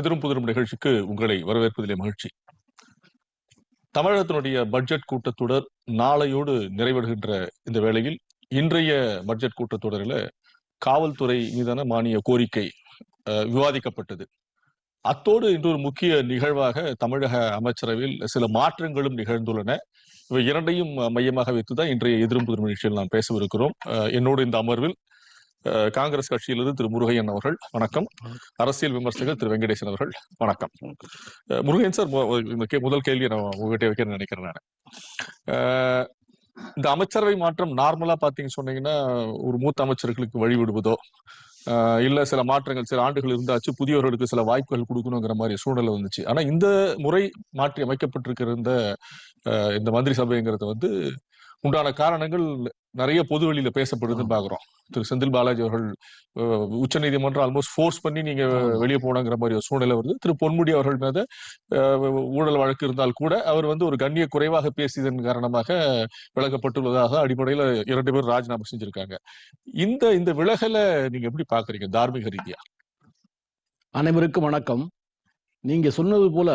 எதிரும் புதிரும் நிகழ்ச்சிக்கு உங்களை வரவேற்பதிலே மகிழ்ச்சி. தமிழகத்தினுடைய பட்ஜெட் கூட்டத்தொடர் நாளையோடு நிறைவடைகின்ற இந்த வேளையில் இன்றைய பட்ஜெட் கூட்டத்தொடரில் காவல்துறை மீதான மானிய கோரிக்கை அஹ், விவாதிக்கப்பட்டது. அத்தோடு இன்றொரு முக்கிய நிகழ்வாக தமிழக அமைச்சரவையில் சில மாற்றங்களும் நிகழ்ந்துள்ளன. இவை இரண்டையும் மையமாக வைத்துதான் இன்றைய எதிரும் புதிரும் நிகழ்ச்சியில் நாம் பேசவிருக்கிறோம். என்னோடு இந்த அமர்வில் காங்கிரஸ் கட்சியிலிருந்து திரு முருகையன் அவர்கள் வணக்கம். அரசியல் விமர்சகர் திரு வெங்கடேசன் அவர்கள் வணக்கம். அஹ், முருகையன் சார் இந்த முதல் கேள்வியை நான் உங்ககிட்ட வைக்க நினைக்கிறேன் நான். இந்த அமைச்சரவை மாற்றம் நார்மலா பாத்தீங்க சொன்னீங்கன்னா ஒரு மூத்த அமைச்சர்களுக்கு வழி விடுவதோ இல்ல சில மாற்றங்கள் சில ஆண்டுகள் இருந்தாச்சு புதியவர்களுக்கு சில வாய்ப்புகள் கொடுக்கணுங்கிற மாதிரி சூழ்நிலை வந்துச்சு. ஆனா இந்த முறை மாற்றி அமைக்கப்பட்டிருக்கிற இந்த இந்த மந்திரி சபைங்கிறது வந்து உண்டான காரணங்கள் நிறைய பொது வெளியில பேசப்படுதுன்னு பாக்குறோம். திரு செந்தில் பாலாஜி அவர்கள் உச்ச நீதிமன்றம் ஆல்மோஸ்ட் ஃபோர்ஸ் பண்ணி நீங்க வெளியே போனங்கிற மாதிரி ஒரு சூழ்நிலை வருது. திரு பொன்முடி அவர்கள் மீது ஊழல் வழக்கு இருந்தால் கூட அவர் வந்து ஒரு கண்ணிய குறைவாக பேசியதன் காரணமாக விலகப்பட்டுள்ளதாக அடிப்படையில இரண்டு பேர் ராஜினாமா செஞ்சிருக்காங்க. இந்த இந்த விலகலை நீங்க எப்படி பாக்குறீங்க தார்மீக ரீதியா? அனைவருக்கும் வணக்கம். நீங்க சொன்னது போல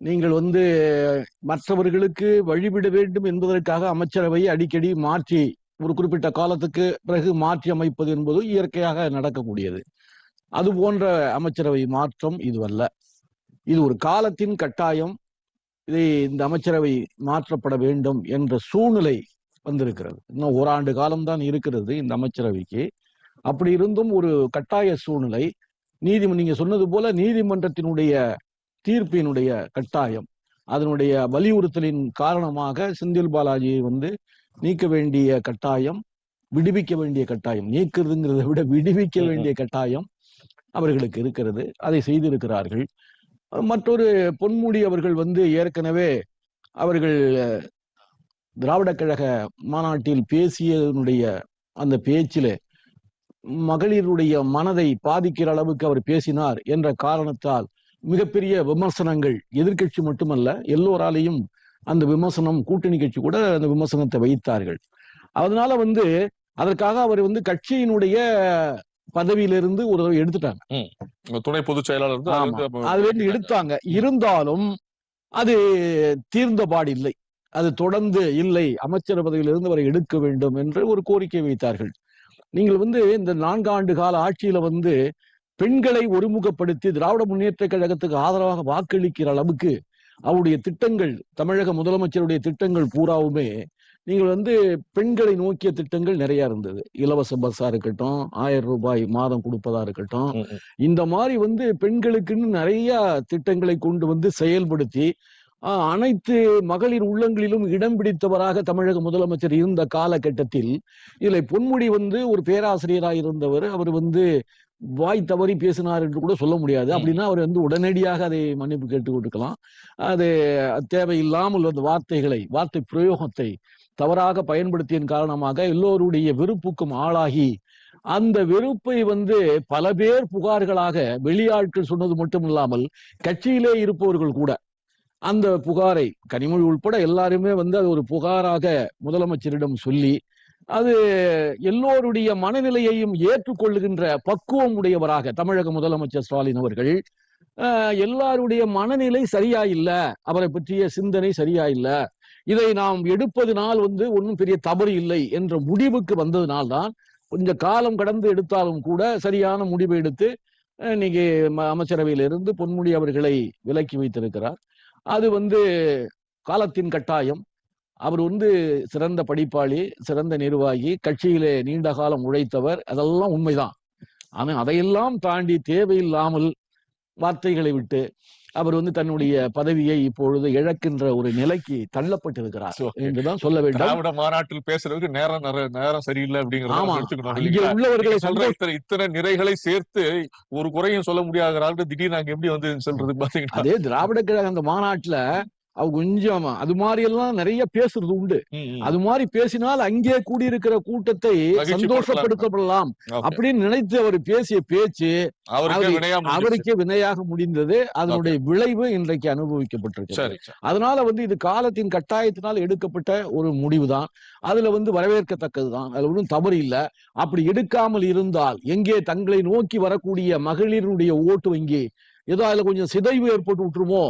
நீங்கள் வந்து மற்றவர்களுக்கு வழிவிட வேண்டும் என்பதற்காக அமைச்சரவையை அடிக்கடி மாற்றி ஒரு குறிப்பிட்ட காலத்துக்கு பிறகு மாற்றி அமைப்பது என்பது இயற்கையாக நடக்கக்கூடியது. அது போன்ற அமைச்சரவை மாற்றம் இதுவல்ல. இது ஒரு காலத்தின் கட்டாயம். இதை இந்த அமைச்சரவை மாற்றப்பட வேண்டும் என்ற சூழ்நிலை வந்திருக்கிறது. இன்னும் ஓராண்டு காலம்தான் இருக்கிறது இந்த அமைச்சரவைக்கு. அப்படி இருந்தும் ஒரு கட்டாய சூழ்நிலை. நீதி நீங்க சொன்னது போல நீதிமன்றத்தினுடைய தீர்ப்பினுடைய கட்டாயம். அதனுடைய வலியுறுத்தலின் காரணமாக செந்தில் பாலாஜியை வந்து நீக்க வேண்டிய கட்டாயம் விடுவிக்க வேண்டிய கட்டாயம் நீக்குறதுங்கிறத விட விடுவிக்க. வேண்டிய கட்டாயம் அவர்களுக்கு இருக்கிறது. அதை செய்திருக்கிறார்கள். மற்றொரு பொன்முடி அவர்கள் வந்து ஏற்கனவே அவர்கள் திராவிட கழக மாநாட்டில் பேசியதனுடைய அந்த பேச்சிலே மகளிருடைய மனதை பாதிக்கிற அளவுக்கு அவர் பேசினார் என்ற காரணத்தால் மிகப்பெரிய விமர்சனங்கள் எதிர்க்கட்சி மட்டுமல்ல எல்லோராலையும் அந்த விமர்சனம் கூட்டணி கட்சி கூட அந்த விமர்சனத்தை வைத்தார்கள். அதனால வந்து அதற்காக அவர் வந்து கட்சியினுடைய பதவியிலிருந்து ஒரு எடுத்துட்டாங்க. துணை பொதுச் செயலாளர் வந்து ஆமா. அதுல இருந்து அதுல இருந்து எடுத்தாங்க. இருந்தாலும் அது தீர்ந்த பாடு இல்லை. அது தொடர்ந்து இல்லை. அமைச்சர் பதவியிலிருந்து அவரை எடுக்க வேண்டும் என்று ஒரு கோரிக்கை வைத்தார்கள். நீங்கள் வந்து இந்த நான்காண்டு கால ஆட்சியில வந்து பெண்களை ஒருமுகப்படுத்தி திராவிட முன்னேற்ற கழகத்துக்கு ஆதரவாக வாக்களிக்கிற அளவுக்கு அவருடைய திட்டங்கள் தமிழக முதலமைச்சருடைய திட்டங்கள் பூராவுமே நீங்கள் வந்து பெண்களை நோக்கிய திட்டங்கள் நிறைய இருந்தது இலவச பஸ்ஸா இருக்கட்டும் ஆயிரம் ரூபாய் மாதம் கொடுப்பதா இருக்கட்டும். இந்த மாதிரி வந்து பெண்களுக்குன்னு நிறைய திட்டங்களை கொண்டு வந்து செயல்படுத்தி அனைத்து மகளிர் உள்ளங்களிலும் இடம் பிடித்தவராக தமிழக முதலமைச்சர் இருந்த காலகட்டத்தில் இதுல பொன்முடி வந்து ஒரு பேராசிரியராக இருந்தவர். அவர் வந்து வாய் தவறி பேசினார் என்று கூட சொல்ல முடியாது. அப்படின்னா அவர் வந்து உடனடியாக அதை மன்னிப்பு கேட்டு கொடுக்கலாம். அது தேவையில்லாமல் அந்த வார்த்தைகளை வார்த்தை பிரயோகத்தை தவறாக பயன்படுத்தியதன் காரணமாக எல்லோருடைய வெறுப்புக்கும் ஆளாகி அந்த வெறுப்பை வந்து பல பேர் புகார்களாக வெளியாட்கள் சொன்னது மட்டும் இல்லாமல் கட்சியிலே இருப்பவர்கள் கூட அந்த புகாரை கனிமொழி உள்பட எல்லாருமே வந்து அது ஒரு புகாராக முதலமைச்சரிடம் சொல்லி அது எல்லோருடைய மனநிலையையும் ஏற்றுக்கொள்ளுகின்ற பக்குவம் உடையவராக தமிழக முதலமைச்சர் ஸ்டாலின் அவர்கள் எல்லாருடைய மனநிலை சரியா இல்ல அவரை பற்றிய சிந்தனை சரியா இல்ல இதை நாம் எடுப்பதனால் வந்து ஒன்றும் பெரிய தவறு இல்லை என்ற முடிவுக்கு வந்ததினால்தான் கொஞ்சம் காலம் கடந்து எடுத்தாலும் கூட சரியான முடிவை எடுத்து இன்னைக்கு அமைச்சரவையிலிருந்து பொன்முடி அவர்களை விலக்கி வைத்திருக்கிறார். அது வந்து காலத்தின் கட்டாயம். அவர் வந்து சிறந்த படிப்பாளி சிறந்த நிர்வாகி கட்சியிலே நீண்ட காலம் உழைத்தவர். அதெல்லாம் உண்மைதான். ஆனா அதையெல்லாம் தாண்டி தேவையில்லாமல் வார்த்தைகளை விட்டு அவர் வந்து தன்னுடைய பதவியை இப்பொழுது இழக்கின்ற ஒரு நிலைக்கு தள்ளப்பட்டிருக்கிறார் என்றுதான் சொல்ல வேண்டும். திராவிட மாநாட்டில் பேசுறதுக்கு நேரம் நேரம் சரியில்லை அப்படிங்கறத இத்தனை நிறைகளை சேர்த்து ஒரு குறையும் சொல்ல முடியாத திடீர்னு அங்க எப்படி வந்து சொல்றது பாத்தீங்கன்னா? அதே திராவிட கழக அந்த மாநாட்டுல அவ கொஞ்சம் அது மாதிரி எல்லாம் நிறைய பேசுறது உண்டு. அது மாதிரி பேசினால் அங்கே கூடியிருக்கிற கூட்டத்தை. சந்தோஷப்படுத்தப்படலாம். அப்படின்னு நினைத்து அவர் பேசிய பேச்சு அவருக்கே வினையாக முடிந்தது. அதனுடைய விளைவு இன்றைக்கு அனுபவிக்கப்பட்டிருக்கு. அதனால வந்து இது காலத்தின் கட்டாயத்தினால் எடுக்கப்பட்ட ஒரு முடிவுதான். அதுல வந்து வரவேற்கத்தக்கதுதான். அதுல ஒன்றும் தவறு இல்லை. அப்படி எடுக்காமல் இருந்தால் எங்கே தங்களை நோக்கி வரக்கூடிய மகளிருடைய ஓட்டு வங்கி ஏதோ அதுல கொஞ்சம் சிதைவு ஏற்பட்டு விட்டுருமோ?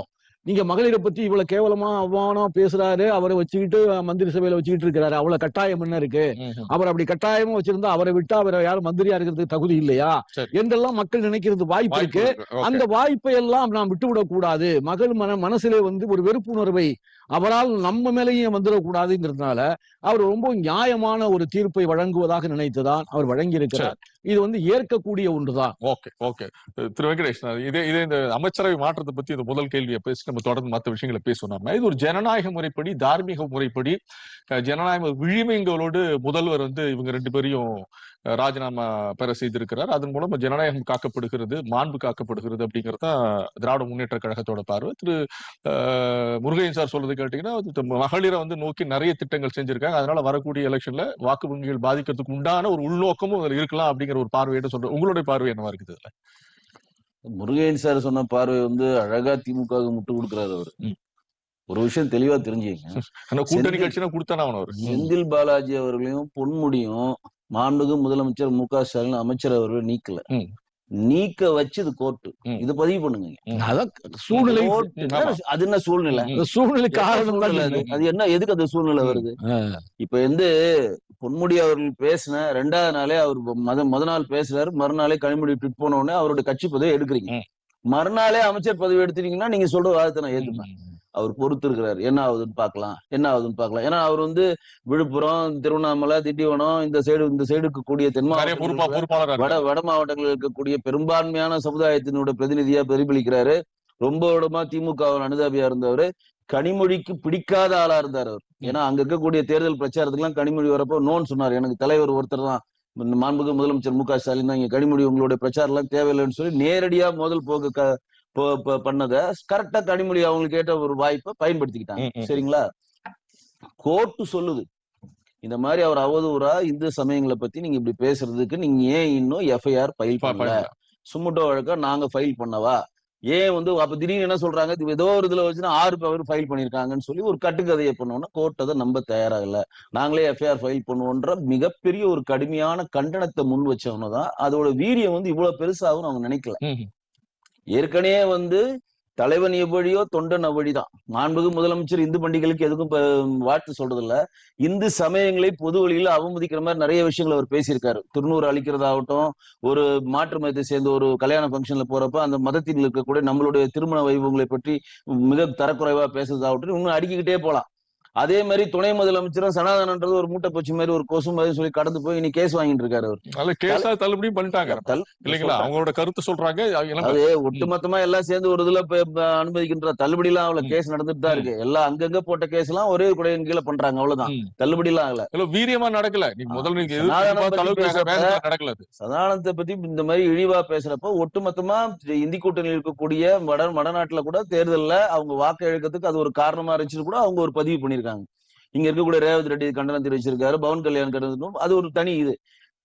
நீங்க மகளிரை பத்தி இவ்வளவு கேவலமா அவமானம் பேசுறாரு அவரை வச்சுக்கிட்டு மந்திரி சபையில வச்சுக்கிட்டு இருக்கிறாரு. அவ்வளவு கட்டாயம் என்ன இருக்கு. அவர் அப்படி கட்டாயமா வச்சிருந்தா அவரை விட்டா அவரை யாரும் மந்திரியா இருக்கிறதுக்கு தகுதி இல்லையா. என்றெல்லாம் மக்கள் நினைக்கிறது வாய்ப்பு இருக்கு. அந்த வாய்ப்பை எல்லாம் நாம் விட்டுவிடக் கூடாது. மகள் மன மனசிலே வந்து ஒரு வெறுப்புணர்வை அவரால் நம்ம மேலேயும் வந்துடக்கூடாதுங்கிறதுனால அவர் ரொம்ப நியாயமான ஒரு தீர்ப்பை வழங்குவதாக நினைத்துதான் அவர் வழங்கியிருக்கிறார். இது வந்து ஏற்கக்கூடிய ஒன்றுதான். Okay okay. திரு வெங்கடேஷ் இதே இதே இந்த அமைச்சரவை மாற்றத்தை பத்தி இந்த முதல் கேள்வியை பேசி நம்ம தொடர்ந்து மற்ற விஷயங்களை பேசுவோம் நம்ம இது ஒரு ஜனநாயக முறைப்படி தார்மீக முறைப்படி ஜனநாயக விழிமைங்களோடு முதல்வர் வந்து இவங்க ரெண்டு பேரையும் ராஜினாமா பெற செய்திருக்கிறார். அதன் மூலம் ஜனநாயகம் காக்கப்படுகிறது மாண்பு காக்கப்படுகிறது அப்படிங்கிறது தான் திராவிட முன்னேற்ற கழகத்தோட பார்வை. திரு முருகையன் சார் சொல்றது கேட்டீங்கன்னா அது மகளிரை வந்து நோக்கி நிறைய திட்டங்கள் செஞ்சிருக்காங்க. அதனால வரக்கூடிய எலெக்ஷன்ல வாக்கு வங்கிகள் பாதிக்கிறதுக்கு உண்டான ஒரு உள்நோக்கமும் அதுல இருக்கலாம் அப்படிங்கிற ஒரு பார்வையிட்டு சொல்றேன் உங்களுடைய பார்வை என்னவா இருக்குது இதுல? முருகையன் சார் சொன்ன பார்வை வந்து அழகா திமுக முட்டு கொடுக்குறாரு அவரு. ஒரு விஷயம் தெளிவா தெரிஞ்சுக்கங்க ஆனா கூட்டணி கட்சினா கொடுத்தானே அவரு செந்தில் பாலாஜி அவர்களையும் பொன்முடியும் மாண்புகு முதலமைச்சர் மு க ஸ்டாலின் அமைச்சர் அவர்கள் நீக்கல. நீக்க வச்சு இது கோர்ட்டு. இது பதிவு பண்ணுங்க அதான் சூழ்நிலை. அது என்ன சூழ்நிலை சூழ்நிலை காரணம் அது? என்ன எதுக்கு அந்த சூழ்நிலை. வருது இப்ப வந்து பொன்முடி அவர்கள் பேசின ரெண்டாவது நாளே அவர் மத முத நாள் பேசுறாரு மறுநாளே கனிமொழி ட்விட் போன உடனே அவருடைய கட்சி பதவி எடுக்கிறீங்க. மறுநாளே அமைச்சர் பதவி எடுத்துட்டீங்கன்னா நீங்க சொல்ற வாதத்தை நான் ஏத்துப்பேன். அவர் பொறுத்து இருக்கிறார் என்ன ஆகுதுன்னு பார்க்கலாம். என்ன ஆகுதுன்னு பார்க்கலாம். ஏன்னா அவர் வந்து விழுப்புரம் திருவண்ணாமலை திண்டிவனம் இந்த சைடு இந்த சைடு இருக்கக்கூடிய தென் வட. வட மாவட்டங்களில் இருக்கக்கூடிய பெரும்பான்மையான சமுதாயத்தினுடைய பிரதிநிதியா பிரதிபலிக்கிறாரு. ரொம்ப வருடமா திமுக அனுதாபியா இருந்தவர். கனிமொழிக்கு பிடிக்காத ஆளா இருந்தார் அவர். ஏன்னா அங்க இருக்கக்கூடிய தேர்தல் பிரச்சாரத்துக்குலாம் கனிமொழி வரப்போ நோன்னு சொன்னார். எனக்கு தலைவர் ஒருத்தர் தான். இந்த மாண்புமிகு முதலமைச்சர் மு க ஸ்டாலின் தான். இங்க கனிமொழி உங்களுடைய பிரச்சாரம் எல்லாம் தேவையில்லைன்னு சொல்லி நேரடியா மோதல் போக்கு பண்ணத கரெக்டா கனிமொழி அவங்களுக்கு ஏற்ற ஒரு வாய்ப்பை பயன்படுத்திக்கிட்டாங்க. சரிங்களா? கோர்ட்டு சொல்லுது. இந்த மாதிரி அவர் அவதூறா இந்து சமயங்களை பத்தி நீங்க இப்படி பேசுறதுக்கு நீங்க ஏன் இன்னும் எஃப்ஐஆர் ஃபைல் பண்ணல. சுமுட்டோ வழக்க நாங்க ஃபைல் பண்ணவா? ஏன் வந்து அப்ப திடீர்னு என்ன சொல்றாங்க? ஏதோ ஒரு இதுல வச்சுன்னா ஆறு பேர் ஃபைல் பண்ணிருக்காங்கன்னு சொல்லி ஒரு கட்டுக்கதையை பண்ணோம்னா கோர்ட் அதை நம்ப தயாராகல. நாங்களே எஃப்ஐஆர் ஃபைல் பண்ணுவோன்ற மிகப்பெரிய ஒரு கடுமையான கண்டனத்தை முன் வச்சவங்க தான் அதோட வீரியம் வந்து இவ்வளவு பெருசாகும் அவங்க நினைக்கல. ஏற்கனவே வந்து தலைவன் எவ்வழியோ தொண்டன் அவ்வழிதான் மாண்புகு முதலமைச்சர் இந்து பண்டிகைகளுக்கு எதுக்கும் வாழ்த்து சொல்றது இல்ல இந்து சமயங்களை பொது வழியில அவமதிக்கிற மாதிரி நிறைய விஷயங்கள் அவர் பேசியிருக்காரு. திருநூறு அழிக்கிறதாகட்டும் ஒரு மாற்று மதத்தை சேர்ந்த ஒரு கல்யாண ஃபங்க்ஷன்ல போறப்ப அந்த மதத்தில் இருக்கக்கூடிய நம்மளுடைய திருமண வைபவங்களை பற்றி மிக தரக்குறைவா பேசுறதாகட்டும் இன்னும் அடிக்கிட்டே போலாம். அதே மாதிரி துணை முதலமைச்சரும் சனாதனன்றது ஒரு மூட்டை பூச்சி மாதிரி ஒரு கொசு மாதிரி சொல்லி கடந்து போய் இன்னைக்கு கேஸ் வாங்கிட்டு இருக்காரு அவர் கேஸா தள்ளுபடியும் பண்ணிட்டாங்க இல்லைங்களா அவங்களோட கருத்து சொல்றாங்க அது ஒட்டுமொத்தமா எல்லாம் சேர்ந்து ஒரு இதுல அனுமதிக்கின்ற தள்ளுபடி எல்லாம் அவ்வளவு. கேஸ் நடந்துட்டு தான் இருக்கு எல்லாம் அங்கங்க போட்ட கேஸ் எல்லாம் ஒரே குடையின் கீழே பண்றாங்க அவ்வளவுதான். தள்ளுபடி எல்லாம் ஆகல இல்ல வீரியமா நடக்கல நீங்க. முதல்ல நடக்கல. சதானந்தத்தை பத்தி இந்த மாதிரி இழிவா பேசுறப்ப ஒட்டுமொத்தமா இந்தி கூட்டணியில் இருக்கக்கூடிய வட வடநாட்டுல கூட தேர்தல்ல அவங்க வாக்கு இழக்கிறதுக்கு அது ஒரு காரணமா இருந்துச்சு கூட அவங்க ஒரு பதிவு பண்ணிருக்காங்க இங்க இருக்கக்கூடிய ரேவத் ரெட்டி கண்டனம் தெரிவிச்சிருக்காரு பவன் கல்யாண் கண்டனம் அது ஒரு தனி இது.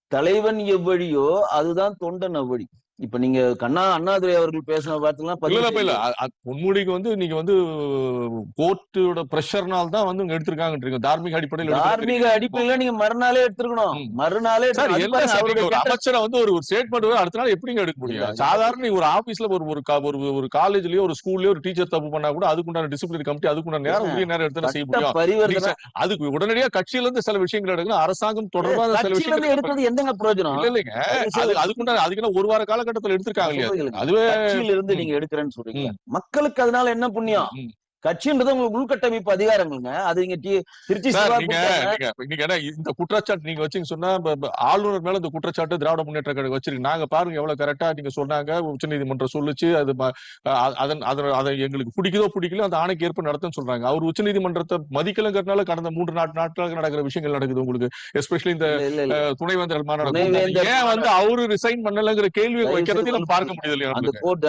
தலைவன் எவ்வழியோ அதுதான் தொண்டன் அவ்வழி. இப்ப நீங்க கண்ணா அண்ணாதுரை அவர்கள் பேசின வார்த்தைலாம் இல்ல பொன்முடிக்கு வந்து நீங்க வந்து கோர்ட்டோட பிரஷர்னால தான் வந்து இங்க எடுத்திருக்காங்க தார்மீக அடிப்படையில் தார்மீக அடிப்படையில நீங்க மறுநாளே எடுத்துக்கணும் ம். மறுநாளே அமைச்சரை வந்து ஒரு ஸ்டேட்மெண்ட் அடுத்த நாள் எப்படிங்க எடுக்க முடியும்? சாதாரண ஒரு ஆபீஸ்ல ஒரு ஒரு ஒரு காலேஜ்லயோ ஒரு ஸ்கூல்லயோ ஒரு டீச்சர் தப்பு பண்ணா கூட அதுக்குண்டான டிசிப்ளினரி கமிட்டி அதுக்குண்டான நேரம் உரிய நேரம் எடுத்து செய்ய முடியும்? பரிவர்த்தனை அதுக்கு உடனடியா கட்சியில இருந்து சில விஷயங்கள் எடுக்கணும். அரசாங்கம் தொடர்பான சில விஷயங்கள் எடுத்தது எந்தங்க பிரயோஜனம்? இல்ல இல்லைங்க. அது அதுக்குண்டான அதுக்கு என்ன ஒரு வார காலகட்டத்துல எடுத்திருக்காங்க. அதுவே இருந்து. நீங்க எடுக்கிறேன்னு சொல்றீங்க மக்களுக்கு அதனால என்ன புண்ணியம். கட்சின்றது உங்களுக்கு உள்கட்டமைப்பு அதிகாரங்களுங்க. அது இங்க திருச்சி இந்த குற்றச்சாட்டு நீங்க வச்சீங்க சொன்னா ஆளுநர் மேல இந்த குற்றச்சாட்டு திராவிட முன்னேற்ற கழகம் வச்சிருக்கு. நாங்க பாருங்க எவ்வளவு கரெக்டா நீங்க சொன்னாங்க உச்சநீதிமன்றம் சொல்லுச்சு அது அதன் அதை எங்களுக்கு பிடிக்குதோ பிடிக்கல அந்த ஆணைக்கு ஏற்ப நடத்துன்னு சொல்றாங்க. அவர் உச்சநீதிமன்றத்தை மதிக்கலங்கிறதுனால கடந்த மூன்று நாட்டு நாட்களாக நடக்கிற விஷயங்கள் நடக்குது உங்களுக்கு எஸ்பெஷலி இந்த துணைவேந்தர் மாநாடு ஏன் வந்து அவரு ரிசைன் பண்ணலங்கிற கேள்வி வைக்கிறதையும் நம்ம பார்க்க முடியுது இல்லையா அந்த? கோர்ட்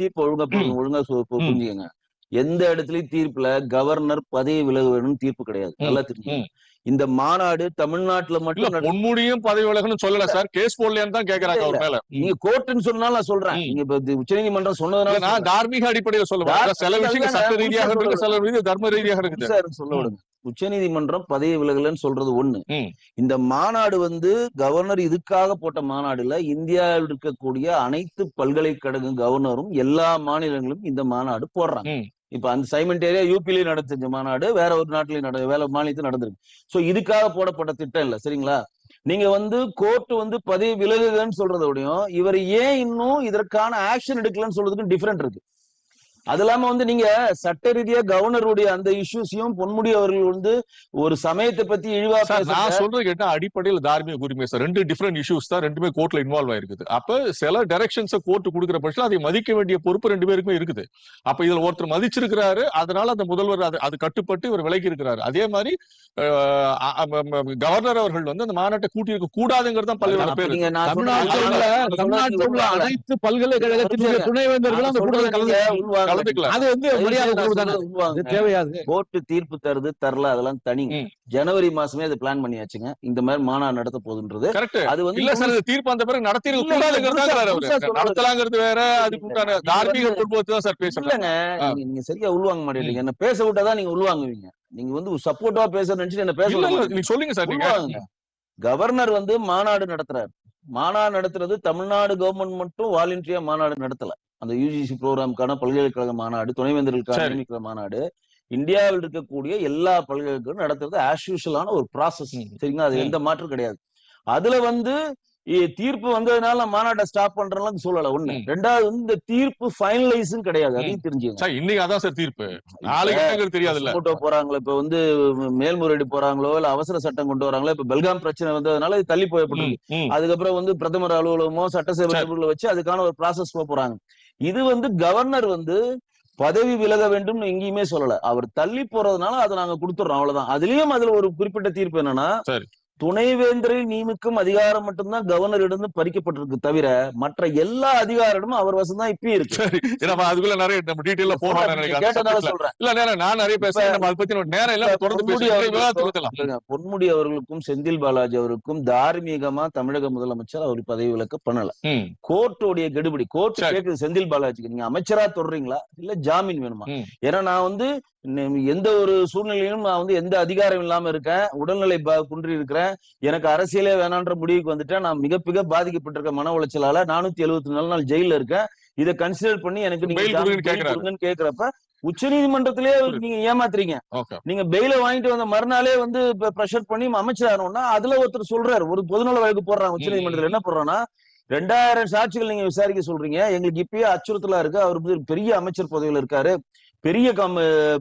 தீர்ப்பு ஒழுங்கா ஒழுங்கா. புரிஞ்சுக்கங்க. எந்த இடத்துலயும் தீர்ப்புல கவர்னர் பதவி விலக வேணும்னு தீர்ப்பு கிடையாது. நல்லா தெரியும். இந்த மாநாடு தமிழ்நாட்டுல மட்டும் பொன்முடியும் பதவி விலகணும்னு சொல்லல சார். கேஸ் போடலையான்னு தான் கேக்குறாங்க அவர் மேல. நீங்க கோர்ட்டுன்னு சொன்னாலும் நான் சொல்றேன். நீங்க இப்ப உச்ச நீதிமன்றம் சொன்னதுனால நான் தார்மீக அடிப்படையில சொல்ல வரேன். தார்- சில விஷயங்கள் சட்ட ரீதியாக இருக்கு சில ரீதியாக தர்ம ரீதியாக இருக்குது. சார் சொல்ல விடுங்க உச்ச நீதிமன்றம் பதவி விலகலன்னு சொல்றது ஒண்ணு. இந்த மாநாடு வந்து கவர்னர் இதுக்காக போட்ட மாநாடுல இந்தியாவில் இருக்கக்கூடிய அனைத்து பல்கலைக்கழக கவர்னரும் எல்லா மாநிலங்களும் இந்த மாநாடு போடுறாங்க. இப்ப அந்த சைமெண்டேரியா யூபிலையும் நடந்துச்சு மாநாடு வேற ஒரு நாட்டிலையும் நட வேற மாநிலத்தில் நடந்திருக்கு. சோ இதுக்காக போடப்பட்ட திட்டம் இல்ல சரிங்களா? நீங்க வந்து கோர்ட் வந்து பதவி விலகுதுன்னு சொல்றதோடையும் இவர் ஏன் இன்னும் இதற்கான ஆக்ஷன் எடுக்கலன்னு சொல்றதுக்கு டிஃபரெண்ட் இருக்கு. அது இல்லாம வந்து நீங்க சட்ட ரீதியா கவர்னருடைய அந்த இஷ்யூஸையும் பொன்முடி அவர்கள் வந்து ஒரு சமயத்தை பத்தி இழிவா நான் சொல்றது கேட்டா அடிப்படையில் தார்மீக உரிமை சார். ரெண்டு டிஃபரெண்ட் இஷ்யூஸ் தான் ரெண்டுமே கோர்ட்ல இன்வால்வ் ஆயிருக்குது. அப்ப சில டைரக்ஷன்ஸை கோர்ட் கொடுக்குற பட்சம் அதை மதிக்க வேண்டிய பொறுப்பு ரெண்டு பேருக்குமே இருக்குது. அப்ப இதுல ஒருத்தர் மதிச்சிருக்கிறாரு அதனால அந்த முதல்வர் அது அது கட்டுப்பட்டு இவர் விலகி இருக்கிறாரு. அதே மாதிரி கவர்னர் அவர்கள் வந்து அந்த மாநாட்டை கூட்டி இருக்க கூடாதுங்கிறது தான் பல்வேறு பேர். தமிழ்நாட்டில் உள்ள. அனைத்து பல்கலைக்கழகத்தினுடைய துணைவேந்தர்களும் அந்த கூட்டத்தில் கலந்து அது வந்து மரியாதை தானே தேவையாது. கோர்ட் தீர்ப்பு தருது தரல அதெல்லாம் ம். ஜனவரி மாசமே அது பிளான் பண்ணியாச்சுங்க. இந்த மாதிரி மாநாடு நடத்த போகுதுன்றது. கரெக்ட் அது வந்து இல்ல சார் தீர்ப்பு அந்த பிறகு நடத்தி இருக்க இல்ல, இல்ல, கூடாதுங்கிறது முழுசா- வேற முழுசா அவரு. சொல்றது. நடத்தலாங்கிறது வேற அதுக்கு தார்மீக குடும்பத்தை தான் சார் ஆ. நீங்க நீங்க சரியா உள்வாங்க மாட்டேங்கிறீங்க என்ன பேச விட்டாதான் நீங்க உள்வாங்குவீங்க. நீங்க வந்து சப்போர்ட்டா பேச நினைச்சு என்ன பேச மாட்டீங்க. நீங்க சொல்லுங்க சார் நீங்க. கவர்னர் வந்து மாநாடு நடத்துறாரு. மாநாடு நடத்துறது தமிழ்நாடு கவர்மெண்ட் மட்டும் வாலண்டியா மாநாடு நடத்தல. அந்த யூஜிசி ப்ரோக்ராமுக்கான பல்கலைக்கழக மாநாடு துணைவேந்தர்களுக்கான. நியமிக்கிற மாநாடு இந்தியாவில் இருக்கக்கூடிய எல்லா பல்கலைக்கழகம் நடத்துறது ஆஸ் யூஷுவலான ஒரு ப்ராசஸ். சரிங்களா? அது. எந்த மாற்றம் கிடையாது. அதுல வந்து தீர்ப்பு வந்ததுனால நான் மாநாட்டை ஸ்டாப் பண்றேன் சொல்லல ஒண்ணு. ரெண்டாவது வந்து இந்த தீர்ப்பு ஃபைனலைஸும் கிடையாது. அதையும் தெரிஞ்சுங்க சார் இன்னைக்கு அதான் சார் தீர்ப்பு. நாளைக்கு என்னங்கிறது தெரியாதுல்ல போட்டோ போறாங்களோ? இப்ப வந்து மேல்முறையீடு போறாங்களோ இல்ல அவசர சட்டம் கொண்டு வராங்களோ இப்ப பெல்காம் பிரச்சனை வந்ததுனால இது தள்ளி போயப்பட்டிருக்கு. அதுக்கப்புறம் வந்து பிரதமர் அலுவலகமோ சட்டசபை வச்சு அதுக்கான ஒரு ப்ராசஸ் போறாங்க. இது வந்து கவர்னர் வந்து பதவி விலக வேண்டும்னு எங்கேயுமே சொல்லல. அவர் தள்ளி போறதுனால அதை நாங்க கொடுத்துறோம் அவ்வளவுதான். அதுலயும் அதுல ஒரு குறிப்பிட்ட தீர்ப்பு என்னன்னா துணைவேந்தரை நியமிக்கும் அதிகாரம் மட்டும்தான் கவர்னரிடம் பறிக்கப்பட்டிருக்கு தவிர மற்ற எல்லா அதிகாரமும் அவர் வசம் தான் இப்பயும் இருக்கு. நம்ம அதுக்குள்ள நிறைய நம்ம டீடைல்ல அந்த சொல்றேன். இல்ல நேரம் நான் நிறைய பேசுறேன் நம்ம அதை பத்தி நேரம் இல்ல தொடர்ந்து பொன்முடி அவர்களுக்கும் செந்தில் பாலாஜி அவருக்கும் தார்மீகமா தமிழக முதலமைச்சர் அவர் பதவி விலக்க பண்ணல. கோர்ட்டோடைய கெடுபிடி கோர்ட் சரி. கேக்குது செந்தில் பாலாஜிக்கு. நீங்க அமைச்சரா தொடர்றீங்களா இல்ல ஜாமீன் வேணுமா. ஏன்னா நான் வந்து எந்த ஒரு சூழ்நிலையிலும் நான் வந்து எந்த அதிகாரம் இல்லாம இருக்கேன். உடல்நிலை குன்றி இருக்கிறேன். எனக்கு அரசியலே வேணான்ற முடிவுக்கு வந்துட்டேன். நான் மிக மிக பாதிக்கப்பட்டிருக்க மன உளைச்சலால நானூத்தி எழுபத்தி நாலு நாள் ஜெயில இருக்கேன். இதை கன்சிடர் பண்ணி எனக்கு நீங்க கேக்குறப்ப உச்ச நீதிமன்றத்திலே நீங்க ஏமாத்துறீங்க. நீங்க பெயில வாங்கிட்டு வந்த மறுநாளே வந்து ப்ரெஷர் பண்ணி அமைச்சராகணும்னா அதுல ஒருத்தர் சொல்றாரு. ஒரு பொதுநல வழக்கு போடுறாங்க. உச்ச நீதிமன்றத்தில் என்ன போடுறாங்கன்னா ரெண்டாயிரம் சாட்சிகள் நீங்க விசாரிக்க சொல்றீங்க. எங்களுக்கு இப்பயே அச்சுறுத்தலா இருக்கு. அவர் பெரிய அமைச்சர் பதவியில இருக்காரு. பெரிய கம்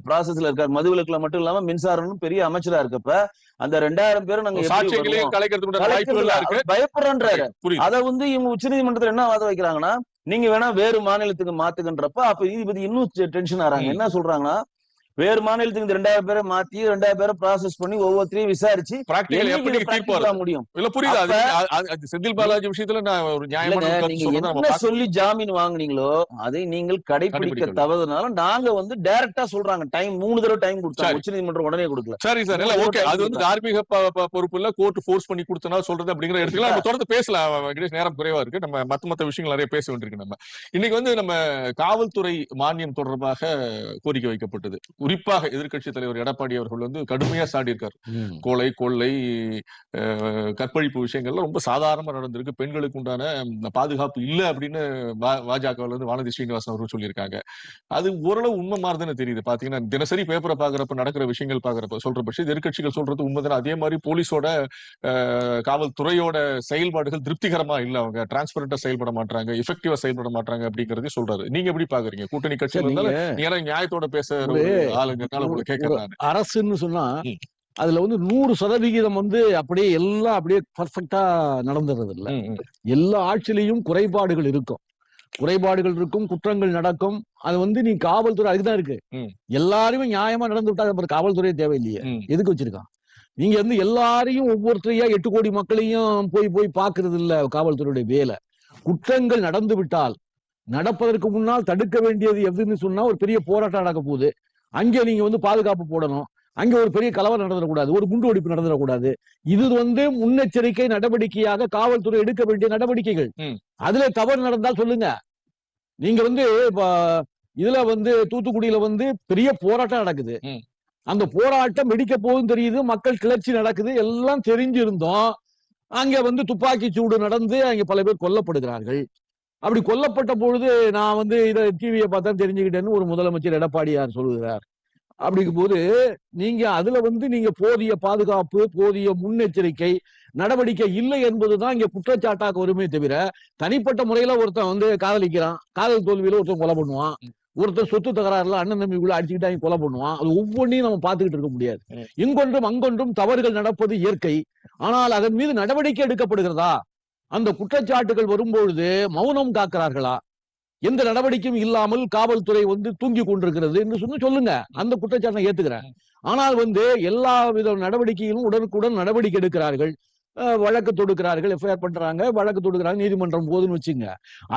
ப்ராசஸ்ல இருக்காரு. மதுவிலக்குல மட்டும் இல்லாம மின்சாரம் பெரிய அமைச்சரா இருக்கப்ப அந்த ரெண்டாயிரம் பேரும் நாங்க புரியுது அத வந்து இவங்க உச்ச நீதிமன்றத்துல என்ன வாதம் வைக்கிறாங்கன்னா நீங்க வேணா வேறு மாநிலத்துக்கு மாத்துங்கன்றப்ப அப்ப நீதிபதி இன்னும் டென்ஷன் ஆறாங்க. என்ன சொல்றாங்கன்னா வேறு மாநிலத்துக்கு இந்த ரெண்டாயிரம் பேரை மாத்தி ரெண்டாயிரம் பேரை ப்ராசஸ் பண்ணி ஒவ்வொருத்தரையும் விசாரிச்சு பிராக்டிகல் எப்படி தீர்ப்பு வரும்? முடியும்? இல்ல புரியுது? செந்தில் பாலாஜி விஷயத்துல நான் ஒரு நியாயமான சொல்லி ஜாமீன் வாங்குனீங்களோ அதை நீங்கள் கடைபிடிக்க. தவறுனால நாங்க வந்து டைரக்டா சொல்றாங்க டைம் மூணு தடவை டைம் கொடுத்தாங்க சரி. உச்ச நீதிமன்றம் உடனே கொடுக்கல. சரி சார். இல்ல ஓகே அது வந்து தார்மீக பொறுப்பு இல்ல கோர்ட் ஃபோர்ஸ் பண்ணி கொடுத்தனா சொல்றது அப்படிங்கிற இடத்துல நம்ம தொடர்ந்து பேசலாம். வெங்கடேஷ் நேரம் குறைவா இருக்கு. நம்ம மத்த மத்த விஷயங்கள் நிறைய பேச வேண்டியிருக்கு நம்ம. இன்னைக்கு வந்து நம்ம காவல்துறை மானியம் தொடர்பாக கோரிக்கை வைக்கப்பட்டது. குறிப்பாக எதிர்க்கட்சி தலைவர் எடப்பாடி அவர்கள் வந்து கடுமையா சாடி இருக்காரு கொலை கொள்ளை கற்பழிப்பு விஷயங்கள்ல ரொம்ப சாதாரணமா நடந்திருக்கு. பெண்களுக்கு உண்டான பாதுகாப்பு இல்ல அப்படின்னு பாஜகவில் வந்து வானதி ஸ்ரீனிவாசன் அவர்கள் சொல்லியிருக்காங்க. அது ஓரளவு உண்மை மாதிரிதானே தெரியுது. பாத்தீங்கன்னா தினசரி பேப்பரை பாக்குறப்ப நடக்கிற விஷயங்கள் பாக்குறப்ப சொல்ற பட்சம் எதிர்க்கட்சிகள் சொல்றது உண்மைதானே? அதே மாதிரி போலீஸோட காவல்துறையோட செயல்பாடுகள் திருப்திகரமா இல்ல அவங்க. டிரான்ஸ்பரண்டா செயல்பட மாட்டாங்க எஃபெக்டிவா செயல்பட மாட்டாங்க அப்படிங்கறதையும் சொல்றாரு. நீங்க எப்படி பாக்குறீங்க? கூட்டணி கட்சியில் இருந்தாலும் நியாயத்தோட பேச ஆளுங்கனால உங்களை. அரசுன்னு சொன்னா. அதுல வந்து நூறு சதவிகிதம் வந்து அப்படியே எல்லாம் அப்படியே பர்ஃபெக்டா நடந்துறது இல்ல. எல்லா ஆட்சியிலையும் குறைபாடுகள் இருக்கும் குறைபாடுகள் இருக்கும் குற்றங்கள் நடக்கும் அது வந்து நீ காவல்துறை அதுக்குதான் இருக்கு. எல்லாருமே நியாயமா நடந்து விட்டா அப்புறம் காவல்துறை தேவையில்லையே. எதுக்கு வச்சிருக்கான் நீங்க வந்து எல்லாரையும் ஒவ்வொருத்தரையா எட்டு கோடி மக்களையும் போய் போய் பாக்குறது இல்ல காவல்துறையுடைய வேலை குற்றங்கள் நடந்து விட்டால் நடப்பதற்கு முன்னால் தடுக்க வேண்டியது எதுன்னு சொன்னா ஒரு பெரிய போராட்டம் நடக்க போகுது அங்கே நீங்க வந்து பாதுகாப்பு போடணும். அங்க ஒரு பெரிய கலவரம் நடந்துடக்கூடாது. ஒரு குண்டு வெடிப்பு நடந்துடக்கூடாது. இது வந்து முன்னெச்சரிக்கை நடவடிக்கையாக காவல்துறை எடுக்க வேண்டிய நடவடிக்கைகள். அதுல தவறு நடந்தால் சொல்லுங்க. நீங்க வந்து இதுல வந்து தூத்துக்குடியில வந்து பெரிய போராட்டம் நடக்குது. அந்த போராட்டம் வெடிக்க போகுதுன்னு தெரியுது. மக்கள் கிளர்ச்சி நடக்குது. எல்லாம் தெரிஞ்சிருந்தோம். அங்க வந்து துப்பாக்கி சூடு நடந்து அங்க பல பேர் கொல்லப்படுகிறார்கள். அப்படி கொல்லப்பட்ட பொழுது நான் வந்து இதை டிவியை பார்த்தா தெரிஞ்சுக்கிட்டேன்னு ஒரு முதலமைச்சர் எடப்பாடியார் சொல்லுகிறார். அப்படிங்கும் போது நீங்க அதுல வந்து நீங்க போதிய பாதுகாப்பு போதிய முன்னெச்சரிக்கை நடவடிக்கை இல்லை என்பதுதான் இங்க குற்றச்சாட்டாக வருமே தவிர தனிப்பட்ட முறையில ஒருத்தன் வந்து காதலிக்கிறான் காதல் தோல்வியில ஒருத்தன் கொலை பண்ணுவான் ஒருத்தன் சொத்து தகராறுல அண்ணன் தம்பிக்குள்ள அடிச்சுக்கிட்டு கொலை பண்ணுவான் அது ஒவ்வொன்றையும் நம்ம பார்த்துக்கிட்டு இருக்க முடியாது. இங்கொன்றும் அங்கொன்றும் தவறுகள் நடப்பது இயற்கை. ஆனால் அதன் மீது நடவடிக்கை எடுக்கப்படுகிறதா? அந்த குற்றச்சாட்டுகள் வரும்பொழுது மௌனம் காக்கிறார்களா? எந்த நடவடிக்கையும் இல்லாமல் காவல்துறை வந்து தூங்கி கொண்டிருக்கிறது என்று சொல்லி சொல்லுங்க. அந்த குற்றச்சாட்டை ஏத்துக்கிறேன். ஆனால் வந்து எல்லா வித நடவடிக்கையிலும் உடனுக்குடன் நடவடிக்கை எடுக்கிறார்கள். வழக்கு தொடுக்கிறார்கள் எஃப்ஐஆர் பண்றாங்க வழக்கு தொடுக்கிறாங்க நீதிமன்றம் போதுன்னு வச்சுங்க.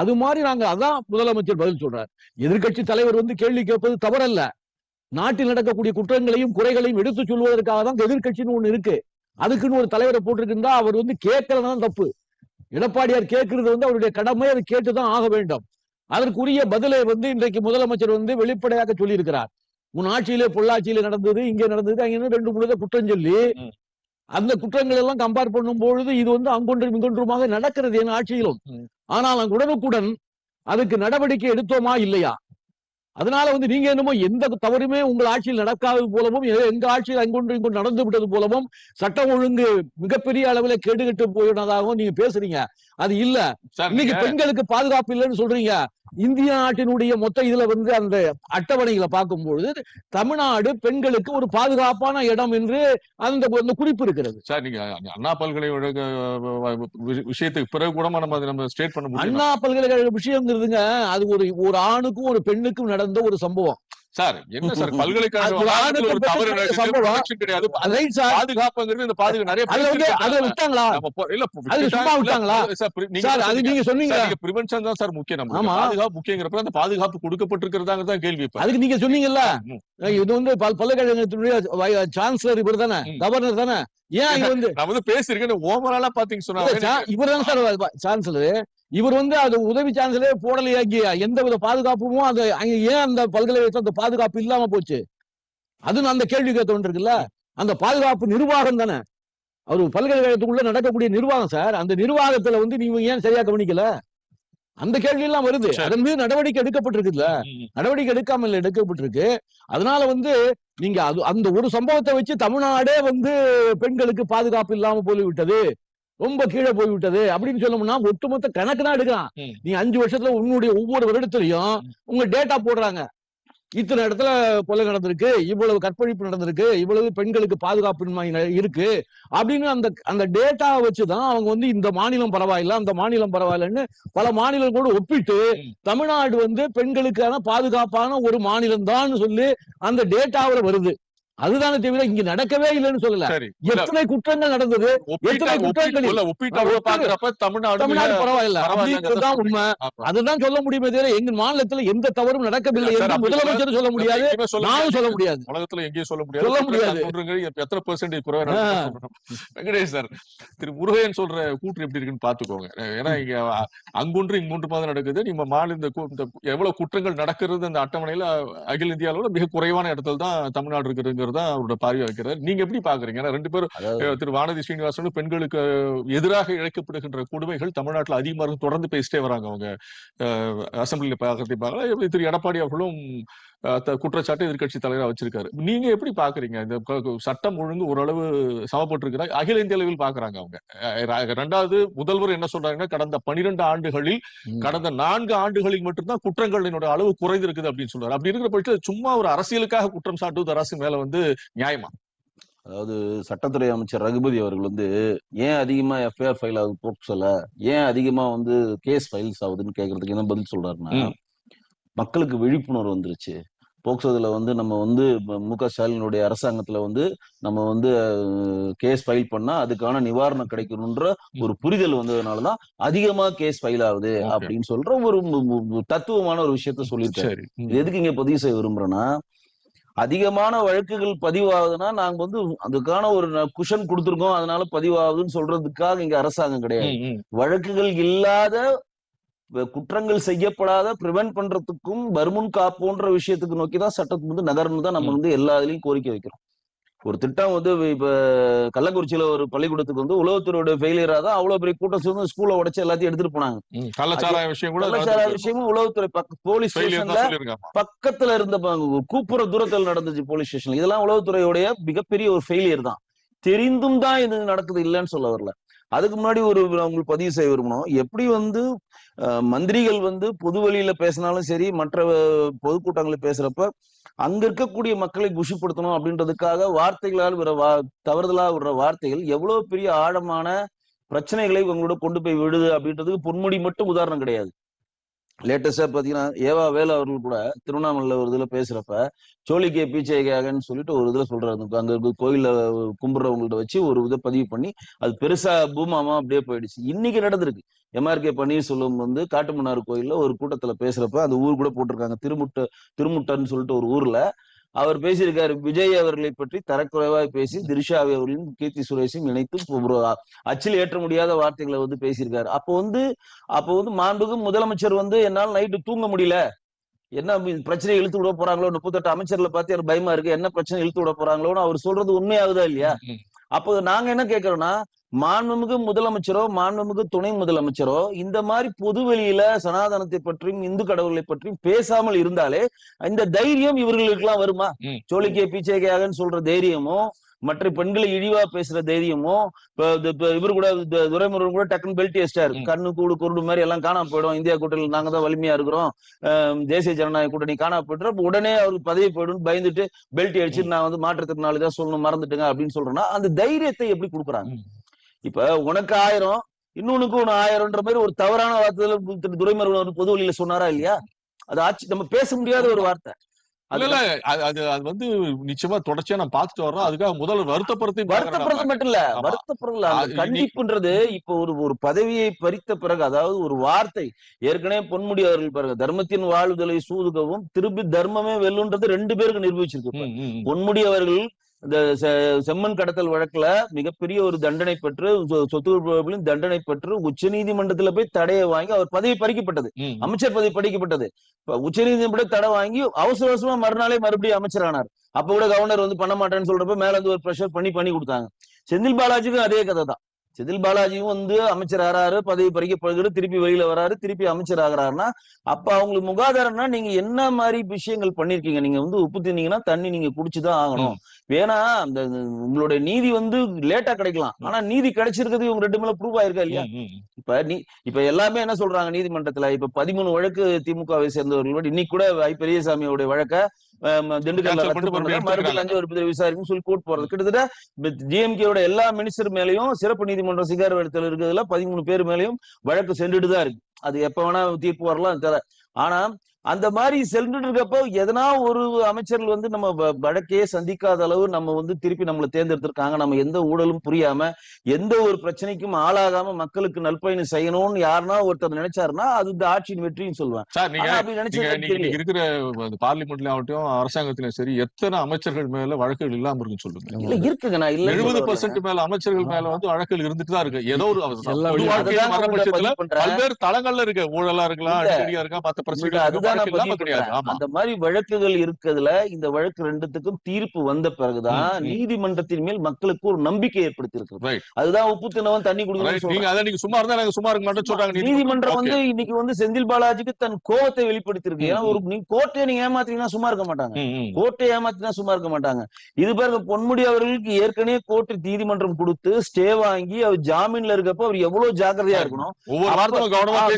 அது மாதிரி நாங்க அதான் முதலமைச்சர் பதில் சொல்றார். எதிர்க்கட்சி தலைவர் வந்து கேள்வி கேட்பது தவறல்ல. நாட்டில் நடக்கக்கூடிய குற்றங்களையும் குறைகளையும் எடுத்து சொல்வதற்காக தான் எதிர்க்கட்சின்னு ஒண்ணு இருக்கு. அதுக்குன்னு ஒரு தலைவரை போட்டிருக்குன்னா அவர் வந்து கேட்கறதுதான் தப்பு. எடப்பாடியார் கேட்கறது வந்து அவருடைய கடமை அதை கேட்டுதான் ஆக வேண்டும் அதற்குரிய பதிலை வந்து இன்றைக்கு முதலமைச்சர் வந்து வெளிப்படையாக சொல்லியிருக்கிறார் உன் ஆட்சியிலே பொள்ளாச்சியிலே நடந்தது இங்கே நடந்தது அங்க ரெண்டு மூணு குற்றம் சொல்லி. அந்த குற்றங்கள் எல்லாம் கம்பேர் பண்ணும் பொழுது இது வந்து அங்கொன்றும் இங்கொன்றுமாக நடக்கிறது என் ஆட்சியிலும். ஆனால் நாங்கள் உடனுக்குடன் அதுக்கு நடவடிக்கை எடுத்தோமா இல்லையா அதனால வந்து நீங்க என்னமோ எந்த தவறுமே உங்கள் ஆட்சியில் நடக்காதது போலவும் எங்க ஆட்சியில் அங்கொன்று இங்கொன்று நடந்து விட்டது போலவும் சட்டம் ஒழுங்கு மிகப்பெரிய அளவில் கேடுகட்டு போயினதாகவும் நீங்க பேசுறீங்க. அது இல்ல. இன்னைக்கு பெண்களுக்கு பாதுகாப்பு இல்லைன்னு சொல்றீங்க. இந்திய நாட்டினுடைய மொத்த இதுல வந்து அந்த அட்டவணைகளை பார்க்கும் பொழுது தமிழ்நாடு பெண்களுக்கு ஒரு பாதுகாப்பான இடம் என்று அந்த குறிப்பு இருக்கிறது. சார் நீங்க அண்ணா பல்கலைக்கழக விஷயத்துக்கு பிறகு கூட நம்ம நம்ம ஸ்டேட் பண்ண முடியும்? அண்ணா பல்கலைக்கழக விஷயங்கிறதுங்க அது ஒரு ஒரு ஆணுக்கும் ஒரு பெண்ணுக்கும் நடந்த ஒரு சம்பவம். சார் என்ன சார் பல்கலைக்கழக சம்பவம். கிடையாது. பாதுகாப்புங்கிறது இந்த பாதுகாப்பு நிறைய அதை விட்டாங்களா? இல்ல சும்மா விட்டாங்களா? சார் நீங்க அது சொன்னீங்க? நீங்க பிரிவென்ஷன் தான் சார் முக்கியம் நம்ம. பாதுகாப்பு முக்கியங்கிறப்ப அந்த பாதுகாப்பு கொடுக்கப்பட்டிருக்கிறதாங்க தான் கேள்வி அதுக்கு நீங்க சொன்னீங்கல்ல. இது வந்து பல் பல்கலைக்கழகத்தினுடைய சான்சலர் இவர் தானே. கவர்னர் தானே? ஏன் இது வந்து நான் வந்து பேசியிருக்கேன் ஓவராலா பாத்தீங்க சொன்னா இவர் தானே சார் சான்சலர் இவர் வந்து அது உதவி சான்சலரே போடலையா இங்க எந்த வித பாதுகாப்பும் அந்த அங்க ஏன் அந்த பல்கலைக்கழகத்துல அந்த பாதுகாப்பு இல்லாம போச்சு? அது அந்த கேள்வி கேட்க வேண்டியிருக்குல்ல அந்த பாதுகாப்பு நிர்வாகம் தானே? அவர் பல்கலைக்கழகத்துக்குள்ள நடக்கக்கூடிய நிர்வாகம் சார் அந்த நிர்வாகத்துல வந்து நீங்க ஏன் சரியா கவனிக்கல? அந்த கேள்வி எல்லாம் வருது. அதன் மீது நடவடிக்கை எடுக்கப்பட்டிருக்குல்ல? நடவடிக்கை எடுக்காமல் எடுக்கப்பட்டிருக்கு. அதனால வந்து நீங்க அது அந்த ஒரு சம்பவத்தை வச்சு தமிழ்நாடே வந்து பெண்களுக்கு பாதுகாப்பு இல்லாம போய்விட்டது. ரொம்ப கீழே போய்விட்டது அப்படின்னு சொல்லணும்னா ஒட்டுமொத்த கணக்கு தான் எடுக்கலாம். நீ அஞ்சு வருஷத்துல உன்னுடைய ஒவ்வொரு வருடத்திலையும் உங்க டேட்டா போடுறாங்க இத்தனை இடத்துல கொலை நடந்திருக்கு இவ்வளவு கற்பழிப்பு நடந்திருக்கு இவ்வளவு பெண்களுக்கு பாதுகாப்பின்மை ந- இருக்கு அப்படின்னு அந்த அந்த டேட்டாவை வச்சுதான் அவங்க வந்து இந்த மாநிலம் பரவாயில்ல அந்த மாநிலம் பரவாயில்லன்னு பல மாநிலங்களோடு ஒப்பிட்டு ம். தமிழ்நாடு வந்து பெண்களுக்கான பாதுகாப்பான ஒரு மாநிலம் தான் சொல்லி அந்த டேட்டாவில் வருது அதுதானே தவிர இங்க நடக்கவே இல்லைன்னு சொல்லல. எத்தனை குற்றங்கள் நடந்தது? எத்தனை குற்றங்கள் தமிழ்நாடு பரவாயில்ல. உண்மை. அதுதான் சொல்ல முடியுமே தவிர எங்க மாநிலத்துல எந்த தவறும் நடக்கவில்லை என்று முதலமைச்சர் சொல்ல முடியாது. நானும். சொல்ல முடியாது. உலகத்துல எங்கேயும் சொல்ல முடியாது. சொல்ல முடியாது. எத்தனை பெர்சன்டேஜ் குறைவா. வெங்கடேஷ் சார் திரு முருகையன் சொல்ற கூற்று எப்படி இருக்குன்னு பாத்துக்கோங்க ஏன்னா இங்க அங்கொன்று இங்கொன்று மாதிரி நடக்குது. நீங்க மாநில இந்த எவ்வளவு குற்றங்கள் நடக்கிறது அந்த அட்டவணையில அகில இந்தியாவில மிக குறைவான இடத்துல தான் தமிழ்நாடு இருக்குதுங்கிறது தான் அவரோட பார்வை வைக்கிறார். நீங்க எப்படி பாக்குறீங்க ஏன்னா ரெண்டு பேரும் திரு வானதி ஸ்ரீனிவாசனும் பெண்களுக்கு எதிராக இழைக்கப்படுகின்ற கொடுமைகள் தமிழ்நாட்டுல அதிகமா இருக்கு தொடர்ந்து பேசிட்டே வராங்க அவங்க. அசம்பிளில பார்க்கறதை பார்க்கலாம். திரு எடப்பாடி அவர்களும் குற்றச்சாட்டு எதிர்க்கட்சி தலைவரா வச்சிருக்காரு. நீங்க எப்படி பாக்குறீங்க இந்த சட்டம் ஒழுங்கு ஓரளவு சமப்பட்டிருக்கிறா அகில இந்திய அளவில் பாக்குறாங்க அவங்க. ரெண்டாவது முதல்வர் என்ன சொல்றாங்கன்னா கடந்த பனிரெண்டு ஆண்டுகளில். கடந்த நான்கு ஆண்டுகளில் மட்டும்தான் குற்றங்களினோட அளவு குறைந்திருக்குது அப்படின்னு சொல்றாரு. அப்படி இருக்கிற பட்சத்தில் சும்மா ஒரு அரசியலுக்காக குற்றம் சாட்டுவது அரசு மேல வந்து நியாயமா? அதாவது சட்டத்துறை அமைச்சர் ரகுபதி அவர்கள் வந்து ஏன் அதிகமா எஃப்ஐஆர் ஃபைல் ஆகுது போக்சோல ஏன் அதிகமா வந்து கேஸ் ஃபைல்ஸ் ஆகுதுன்னு கேக்குறதுக்கு என்ன பதில் சொல்றாருன்னா. மக்களுக்கு விழிப்புணர்வு வந்துருச்சு. போக்சோதுல வந்து நம்ம வந்து மு- க ஸ்டாலினுடைய அரசாங்கத்துல வந்து நம்ம வந்து கேஸ் ஃபைல் பண்ணா அதுக்கான நிவாரணம் கிடைக்கணுன்ற ஒரு புரிதல் வந்ததுனாலதான் அதிகமா கேஸ் ஃபைல் ஆகுது. அப்படின்னு சொல்ற ஒரு தத்துவமான ஒரு விஷயத்த சொல்லியிருக்காரு. எதுக்கு இங்க பதிவு செய்ய விரும்புறேன்னா அதிகமான வழக்குகள் பதிவாகுதுன்னா நாங்க வந்து அதுக்கான ஒரு குஷன் கொடுத்துருக்கோம் அதனால பதிவாகுதுன்னு சொல்றதுக்காக இங்க அரசாங்கம் கிடையாது. வழக்குகள் இல்லாத குற்றங்கள் செய்யப்படாத பிரிவென்ட் பண்றதுக்கும் வருமுன் காப்போன்ற விஷயத்துக்கு நோக்கி தான் சட்டத்துக்கு வந்து நகர்னு தான் நம்ம. வந்து எல்லா இதுலயும் கோரிக்கை வைக்கிறோம் ஒரு திட்டம் வந்து இப்ப கள்ளக்குறிச்சியில ஒரு பள்ளிக்கூடத்துக்கு வந்து உளவுத்துறையோட ஃபெயிலியரா தான் அவ்வளவு பெரிய கூட்டம் சேர்ந்து ஸ்கூலை உடைச்சு எல்லாத்தையும் எடுத்துட்டு போனாங்க. கள்ளச்சாராய விஷயம் கூட கள்ளச்சாராய விஷயமும் உளவுத்துறை போலீஸ் ஸ்டேஷன்ல பக்கத்துல இருந்த கூப்புற தூரத்தில் நடந்துச்சு போலீஸ் ஸ்டேஷன்ல இதெல்லாம் உளவுத்துறையுடைய மிகப்பெரிய ஒரு ஃபெயிலியர் தான். தெரிந்தும் தான் இது நடக்குது இல்லைன்னு சொல்ல வரல. அதுக்கு முன்னாடி ஒரு அவங்களுக்கு உங்களுக்கு பதிவு செய்ய விரும்பணும். எப்படி வந்து மந்திரிகள் வந்து பொது வழியில பேசினாலும் சரி மற்ற பொதுக்கூட்டங்களில் பொதுக்கூட்டங்களை பேசுறப்ப அங்க இருக்கக்கூடிய மக்களை குஷிப்படுத்தணும் அப்படின்றதுக்காக வார்த்தைகளால் விட வா தவறுதலா விடுற வார்த்தைகள் எவ்வளவு பெரிய ஆழமான பிரச்சனைகளை உங்களோட கொண்டு போய் விடுது அப்படின்றதுக்கு பொன்முடி மட்டும் உதாரணம் கிடையாது. லேட்டஸ்டா பாத்தீங்கன்னா ஏவா வேலு அவர்கள் கூட திருவண்ணாமலையில ஒரு இதுல பேசுறப்ப சோழிக்கே பீச்சைக்காகன்னு சொல்லிட்டு ஒரு இதுல சொல்றாரு. அங்க இருக்க கோயில கும்பிடுறவங்கள்ட்ட வச்சு ஒரு இதை பதிவு பண்ணி அது பெருசா பூமாமா அப்படியே போயிடுச்சு. இன்னைக்கு நடந்திருக்கு. எம்ஆர்கே பன்னீர்செல்வம் வந்து காட்டுமன்னார் கோயில்ல ஒரு கூட்டத்துல பேசுறப்ப அந்த ஊர் கூட போட்டிருக்காங்க. திருமுட்ட திருமுட்டன்னு சொல்லிட்டு ஒரு ஊர்ல அவர் பேசியிருக்காரு விஜய் அவர்களை பற்றி தரக்குறைவாய் பேசி திரிஷாவை அவர்களையும் கீர்த்தி சுரேஷையும் இணைத்து அச்சில் ஏற்ற முடியாத வார்த்தைகளை வந்து பேசியிருக்காரு. அப்போ வந்து அப்போ வந்து மாண்புக்கு முதலமைச்சர் வந்து என்னால் நைட்டு தூங்க முடியல. என்ன பிரச்சனை இழுத்து விட போறாங்களோ முப்பத்தெட்டு அமைச்சர்ல பார்த்து எனக்கு பயமா இருக்கு. என்ன பிரச்சனை இழுத்து விட போறாங்களோன்னு அவர் சொல்றது உண்மையாகுதா இல்லையா? அப்போ நாங்க என்ன கேட்கறோம்னா மாண்புமிகு முதலமைச்சரோ மாண்புமிகு துணை முதலமைச்சரோ இந்த மாதிரி பொது வெளியில சனாதனத்தை பற்றியும் இந்து கடவுளை பற்றியும் பேசாமல் இருந்தாலே இந்த தைரியம் இவர்களுக்கெல்லாம் வருமா ம். சோழிக்கே பீச்சைக்காகன்னு சொல்ற தைரியமோ மற்ற பெண்களை இழிவா பேசுற தைரியமோ இவர் கூட துரைமுருகன் கூட டக்குன்னு பெல்ட் ம். கண்ணு கூடு குருடு மாதிரி எல்லாம் காணாம போயிடும். இந்தியா கூட்டணியில் நாங்க தான் வலிமையா இருக்கிறோம். தேசிய ஜனநாயக கூட்டணி காணாம போயிட்டு உடனே அவருக்கு பதவி போயிடும் பயந்துட்டு பெல்ட் அடிச்சு நான் வந்து மாற்றுத்திறனாளி தான் சொல்லணும் மறந்துட்டுங்க அப்படின்னு சொல்றேன்னா அந்த தைரியத்தை எப்படி கொடுக்குறாங்க. இப்ப உனக்கு ஆயிரம் இன்னொன்னுக்கு ஒண்ணு ஆயிரம்ன்ற மாதிரி ஒரு தவறான வார்த்தையில திரு துரைமுருகன் அவர் பொது வழியில சொன்னாரா இல்லையா? அது ஆட்சி நம்ம பேச முடியாத ஒரு வார்த்தை. இல்ல அது அது வந்து நிச்சயமா தொடர்ச்சியா நான் பார்த்துட்டு வர்றோம் அதுக்காக முதல்ல வருத்தப்படுத்தி வருத்தப்படுறது மட்டும் இல்ல. வருத்தப்படுறதுல கண்டிப்புன்றது இப்போ ஒரு ஒரு பதவியை பறித்த பிறகு அதாவது ஒரு வார்த்தை ஏற்கனவே பொன்முடி அவர்கள் பாருங்க தர்மத்தின் வாழ்தலை சூதுகவும் திருப்பி தர்மமே வெல்லுன்றது ரெண்டு பேருக்கு நிரூபிச்சிருக்கு. பொன்முடி அவர்கள் இந்த செ- செம்மண் கடத்தல் வழக்குல மிகப்பெரிய ஒரு தண்டனை பெற்று சொத்து தண்டனை பெற்று உச்ச நீதிமன்றத்துல போய் தடையை வாங்கி அவர் பதவி பறிக்கப்பட்டது. அமைச்சர் பதவி பறிக்கப்பட்டது. உச்ச நீதிமன்ற தடை வாங்கி அவசர அவசரமா மறுநாளே மறுபடியும் அமைச்சரானார். அப்ப கூட கவர்னர் வந்து பண்ண மாட்டேன்னு சொல்றப்ப மேல இருந்து ஒரு ப்ரெஷர் பண்ணி பண்ணி கொடுத்தாங்க. செந்தில் பாலாஜிக்கும் அதே கதை தான் செந்தில் பாலாஜியும் வந்து அமைச்சர் ஆறாரு பதவி பறிக்கப்படுகிறது திருப்பி வெளியில வராரு திருப்பி அமைச்சர் ஆகிறாருன்னா அப்ப அவங்களுக்கு முகாதாரம்னா நீங்க என்ன மாதிரி விஷயங்கள் பண்ணிருக்கீங்க? நீங்க வந்து உப்பு தின்னீங்கன்னா தண்ணி நீங்க குடிச்சுதான் ஆகணும். வேணா அந்த உங்களுடைய நீதி வந்து லேட்டா கிடைக்கலாம். ஆனா நீதி கிடைச்சிருக்கிறது இவங்க ரெண்டு மேல ப்ரூவ் ஆயிருக்கா இல்லையா. இப்ப நீ இப்ப எல்லாமே என்ன சொல்றாங்க நீதிமன்றத்துல? இப்ப பதிமூணு வழக்கு திமுகவை சேர்ந்தவர்கள் இன்னைக்கு கூட ஐ பெரியசாமியோட வழக்க திண்டுக்கல்ல மறுபடியும் லஞ்ச ஒழிப்புத்துறை விசாரிக்கும் சொல்லி கோர்ட் போறது. கிட்டத்தட்ட டிஎம்கேயோட எல்லா மினிஸ்டர் மேலயும் சிறப்பு நீதிமன்றம் சிகார் இடத்துல இருக்கிறதுல பதிமூணு பேர் மேலயும் வழக்கு சென்றுட்டு தான் இருக்கு. அது எப்ப வேணா தீர்ப்பு வரலாம் தெரியல ஆனா அந்த மாதிரி சென்றுட்டு இருக்கப்போ எதனா ஒரு அமைச்சர்கள் வந்து நம்ம வ- வழக்கே சந்திக்காத அளவு நம்ம வந்து திருப்பி நம்மளை தேர்ந்தெடுத்திருக்காங்க. நம்ம எந்த ஊழலும் புரியாம எந்த ஒரு பிரச்சனைக்கும் ஆளாகாம மக்களுக்கு நல்பயணம் செய்யணும்னு யாருன்னா ஒருத்தர் நினைச்சாருன்னா அது இந்த ஆட்சியின் வெற்றின்னு சொல்லுவேன் இருக்கிற அந்த பார்லிமெண்ட்ல ஆகட்டும் அரசாங்கத்திலும் சரி எத்தனை அமைச்சர்கள் மேல வழக்குகள் இல்லாம இருக்குன்னு சொல்லுங்க. இல்ல இருக்குங்க. நான் இல்ல எழுபது பர்சன்ட் மேல அமைச்சர்கள் மேல வந்து வழக்குகள் இருந்துட்டு தான் இருக்கு. ஏதோ ஒரு பல்வேறு தளங்கள்ல இருக்கு. ஊழலா இருக்கலாம் இருக்கலாம் மத்த பிரச்சனைகள் பண்றேன். ஆமா. அந்த மாதிரி வழக்குகள் இருக்கிறதுல இந்த வழக்கு ரெண்டுத்துக்கும் தீர்ப்பு வந்த பிறகுதான். நீதிமன்றத்தின் மேல் மக்களுக்கு ஒரு நம்பிக்கை ஏற்படுத்தி இருக்கு Right. அதுதான் உப்பு தின்னவன் தண்ணி. குடிக்கணும் சும்மா இருந்தா நாங்க சும்மா இருக்க மாட்டோம் சொல்றாங்க நீதிமன்றம். வந்து இன்னைக்கு வந்து செந்தில் பாலாஜிக்கு தன் கோவத்தை வெளிப்படுத்தி இருக்கு ஏன்னா ஒரு நீங்க கோர்ட்டை நீங்க ஏமாத்தீங்கன்னா சும்மா இருக்க மாட்டாங்க. கோர்ட்டை ஏமாத்தினா சும்மா இருக்க மாட்டாங்க. இது பாருங்க பொன்முடி அவர்களுக்கு ஏற்கனவே கோர்ட்டு நீதிமன்றம் கொடுத்து ஸ்டே வாங்கி அவர் ஜாமீன்ல இருக்கப்போ அவர் எவ்வளவு ஜாக்கிரதையா இருக்கணும்.